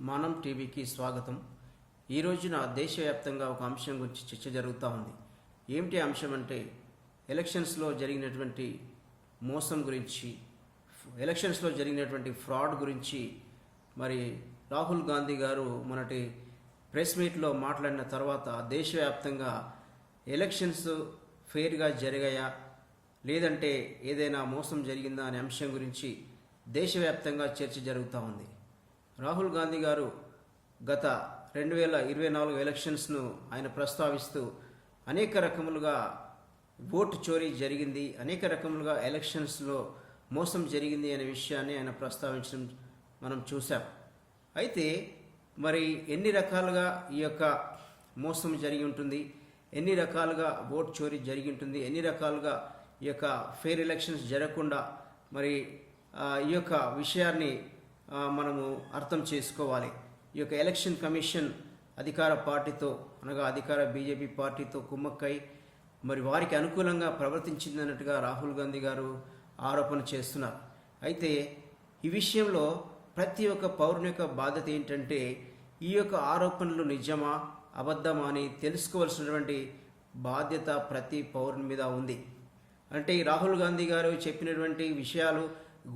మనం టీవీకి స్వాగతం. ఈ రోజున దేశవ్యాప్తంగా ఒక అంశం గురించి చర్చ జరుగుతూ ఉంది. ఏమిటి అంశం అంటే ఎలక్షన్స్లో జరిగినటువంటి మోసం గురించి ఎలక్షన్స్లో జరిగినటువంటి ఫ్రాడ్ గురించి. మరి రాహుల్ గాంధీ గారు మనటి ప్రెస్ మీట్లో మాట్లాడిన తర్వాత దేశవ్యాప్తంగా ఎలక్షన్స్ ఫెయిర్గా జరిగాయా? లేదంటే ఏదైనా మోసం జరిగిందా అనే అంశం గురించి దేశవ్యాప్తంగా చర్చ జరుగుతూ ఉంది. రాహుల్ గాంధీ గారు గత రెండు వేల ఇరవై నాలుగు ఎలక్షన్స్ను ఆయన ప్రస్తావిస్తూ అనేక రకములుగా ఓటు చోరీ జరిగింది అనేక రకములుగా ఎలక్షన్స్లో మోసం జరిగింది అనే విషయాన్ని ఆయన ప్రస్తావించడం మనం చూసాం అయితే మరి ఎన్ని రకాలుగా ఈ యొక్క మోసం జరిగి ఉంటుంది ఎన్ని రకాలుగా ఓట్ చోరీ జరిగి ఉంటుంది ఎన్ని రకాలుగా ఈ యొక్క ఫెయిర్ ఎలక్షన్స్ జరగకుండా మరి ఈ యొక్క విషయాన్ని మనము అర్థం చేసుకోవాలి. ఈ యొక్క ఎలక్షన్ కమిషన్ అధికార పార్టీతో అనగా అధికార బీజేపీ పార్టీతో కుమ్మక్కై మరి వారికి అనుకూలంగా ప్రవర్తించిందన్నట్టుగా రాహుల్ గాంధీ గారు ఆరోపణ చేస్తున్నారు. అయితే ఈ విషయంలో ప్రతి ఒక్క పౌరుని యొక్క బాధ్యత ఏంటంటే ఈ యొక్క ఆరోపణలు నిజమా అబద్ధమా అని తెలుసుకోవాల్సినటువంటి బాధ్యత ప్రతి పౌరుని మీద ఉంది. అంటే రాహుల్ గాంధీ గారు చెప్పినటువంటి విషయాలు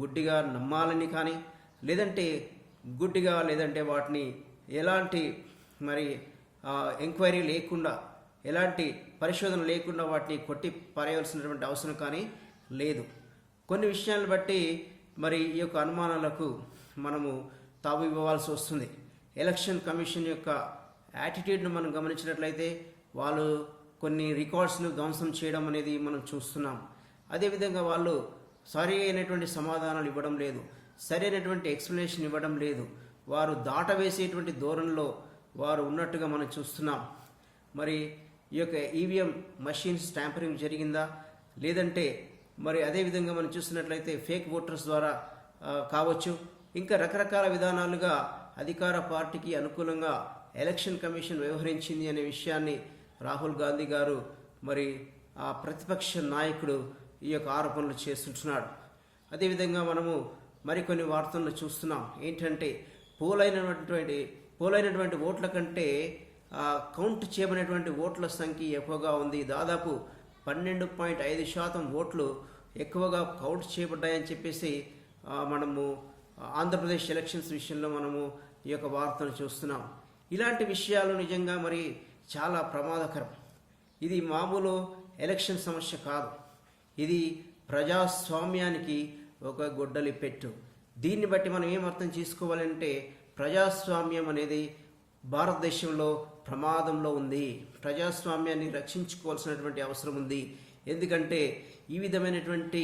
గుడ్డిగా నమ్మాలని కానీ లేదంటే గుడ్డిగా లేదంటే వాటిని ఎలాంటి మరి ఎంక్వైరీ లేకుండా ఎలాంటి పరిశోధన లేకుండా వాటిని కొట్టి పారేయవలసినటువంటి అవసరం కానీ లేదు. కొన్ని విషయాలను బట్టి మరి ఈ యొక్క అనుమానాలకు మనము తావు ఇవ్వవలసి వస్తుంది. ఎలక్షన్ కమిషన్ యొక్క యాటిట్యూడ్ను మనం గమనించినట్లయితే వాళ్ళు కొన్ని రికార్డ్స్ను ధ్వంసం చేయడం అనేది మనం చూస్తున్నాం. అదేవిధంగా వాళ్ళు సరి అయినటువంటి సమాధానాలు ఇవ్వడం లేదు. సరైనటువంటి ఎక్స్ప్లెనేషన్ ఇవ్వడం లేదు. వారు దాటవేసేటువంటి ధోరణిలో వారు ఉన్నట్టుగా మనం చూస్తున్నాం. మరి ఈ యొక్క ఈవీఎం మషిన్స్ ట్యాంపరింగ్ జరిగిందా? లేదంటే మరి అదేవిధంగా మనం చూస్తున్నట్లయితే ఫేక్ ఓటర్స్ ద్వారా కావచ్చు. ఇంకా రకరకాల విధానాలుగా అధికార పార్టీకి అనుకూలంగా ఎలక్షన్ కమిషన్ వ్యవహరించింది అనే విషయాన్ని రాహుల్ గాంధీ గారు మరి ఆ ప్రతిపక్ష నాయకుడు ఈ యొక్క ఆరోపణలు చేస్తుంటున్నాడు. అదేవిధంగా మనము మరికొన్ని వార్తలను చూస్తున్నాం. ఏంటంటే పోలైనటువంటి పోలైనటువంటి ఓట్ల కంటే కౌంట్ చేయబడినటువంటి ఓట్ల సంఖ్య ఎక్కువగా ఉంది. దాదాపు పన్నెండు పాయింట్ ఐదు శాతం ఓట్లు ఎక్కువగా కౌంట్ చేయబడ్డాయని చెప్పేసి మనము ఆంధ్రప్రదేశ్ ఎలక్షన్స్ విషయంలో మనము ఈ యొక్క వార్తను చూస్తున్నాం. ఇలాంటి విషయాలు నిజంగా మరి చాలా ప్రమాదకరం. ఇది మామూలు ఎలక్షన్ సమస్య కాదు. ఇది ప్రజాస్వామ్యానికి ఒక గొడ్డలి పెట్టు. దీన్ని బట్టి మనం ఏం అర్థం చేసుకోవాలంటే ప్రజాస్వామ్యం అనేది భారతదేశంలో ప్రమాదంలో ఉంది. ప్రజాస్వామ్యాన్ని రక్షించుకోవాల్సినటువంటి అవసరం ఉంది. ఎందుకంటే ఈ విధమైనటువంటి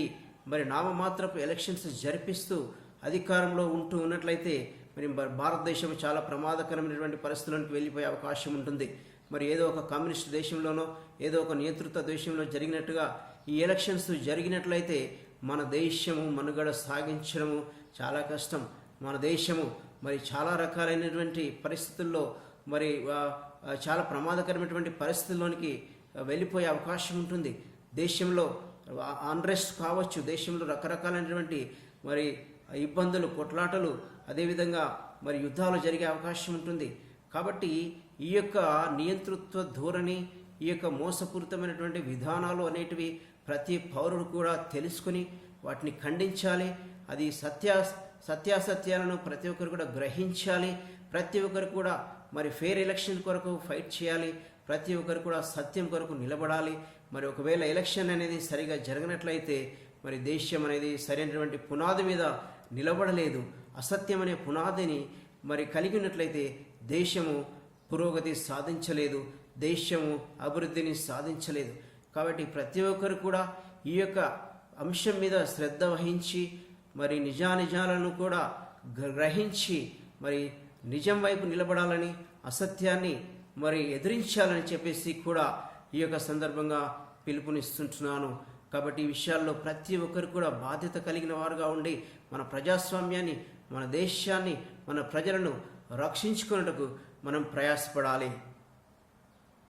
మరి నామమాత్రపు ఎలక్షన్స్ జరిపిస్తూ అధికారంలో ఉంటూ ఉన్నట్లయితే మరి భారతదేశం చాలా ప్రమాదకరమైనటువంటి పరిస్థితులకు వెళ్ళిపోయే అవకాశం ఉంటుంది. మరి ఏదో ఒక కమ్యూనిస్ట్ దేశంలోనో ఏదో ఒక నేతృత్వ దేశంలో జరిగినట్టుగా ఈ ఎలక్షన్స్ జరిగినట్లయితే మన దేశము మనుగడ సాగించడము చాలా కష్టం. మన దేశము మరి చాలా రకాలైనటువంటి పరిస్థితుల్లో మరి చాలా ప్రమాదకరమైనటువంటి పరిస్థితుల్లోనికి వెళ్ళిపోయే అవకాశం ఉంటుంది. దేశంలో అన్రెస్ట్ కావచ్చు దేశంలో రకరకాలైనటువంటి మరి ఇబ్బందులు కొట్లాటలు అదేవిధంగా మరి యుద్ధాలు జరిగే అవకాశం ఉంటుంది. కాబట్టి ఈ యొక్క నియంతృత్వ ధోరణి ఈ యొక్క మోసపూరితమైనటువంటి విధానాలు అనేటివి ప్రతి పౌరుడు కూడా తెలుసుకుని వాటిని ఖండించాలి. అది సత్య సత్యాసత్యాలను ప్రతి ఒక్కరు కూడా గ్రహించాలి. ప్రతి ఒక్కరు కూడా మరి ఫెయిర్ ఎలక్షన్ కొరకు ఫైట్ చేయాలి. ప్రతి ఒక్కరు కూడా సత్యం కొరకు నిలబడాలి. మరి ఒకవేళ ఎలక్షన్ అనేది సరిగా జరగనట్లయితే మరి దేశం అనేది సరైనటువంటి పునాది మీద నిలబడలేదు. అసత్యం అనే పునాదిని మరి కలిగి ఉన్నట్లయితే దేశము పురోగతి సాధించలేదు. దేశము అభివృద్ధిని సాధించలేదు. కాబట్టి ప్రతి ఒక్కరు కూడా ఈ యొక్క అంశం మీద శ్రద్ధ వహించి మరి నిజానిజాలను కూడా గ్రహించి మరి నిజం వైపు నిలబడాలని అసత్యాన్ని మరి ఎదిరించాలని చెప్పేసి కూడా ఈ యొక్క సందర్భంగా పిలుపునిస్తుంటున్నాను. కాబట్టి ఈ విషయాల్లో ప్రతి ఒక్కరు కూడా బాధ్యత కలిగిన వారుగా ఉండి మన ప్రజాస్వామ్యాన్ని మన దేశాన్ని మన ప్రజలను రక్షించుకున్నట్టుకు మనం ప్రయాసపడాలి.